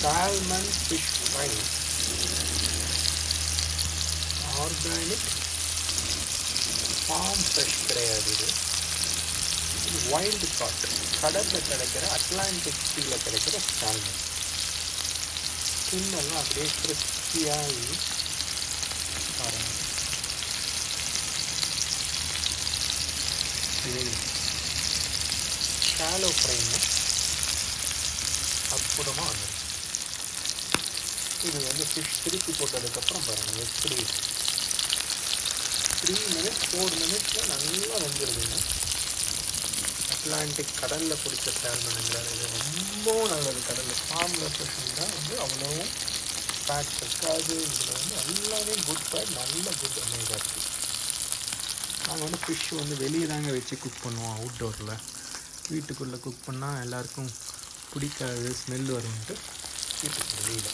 Salmon fish fry organic farm fresh கிடையாது இது. Wild God கடலில் கிடைக்கிற அட்லாண்டிக் சீல கிடைக்கிற சால்மன் ஸ்கின்னெல்லாம் அப்படியே கிறிஸ்பியாகி பாருங்க. ஷாலோ ஃப்ரைன்னு அற்புதமாக வந்துடும் இது வந்து ஃபிஷ் திருப்பி போட்டதுக்கப்புறம் பாருங்கள் எப்படி த்ரீ மினிட்ஸ் ஃபோர் மினிட்ஸில் நல்லா வந்துடுதுங்க அட்லாண்டிக் கடலில் பிடிச்ச சால்மனுங்கிறார் இது ரொம்பவும் நல்லது. கடலில் ஃபார்மில் ஃபிஷ் தான் வந்து அவ்வளோவும் ஃபேட் இருக்காது. இதில் வந்து எல்லாமே குட் ஃபேட் நல்ல குட் அமேகா இருக்குது நாங்கள் வந்து ஃபிஷ் வந்து வெளியே தாங்க வச்சு குக் பண்ணுவோம் அவுட்டோரில் வீட்டுக்குள்ளே குக் பண்ணால் எல்லாருக்கும் பிடிக்காது ஸ்மெல் வரும்ன்ட்டு வீட்டுக்கு வெளியில்.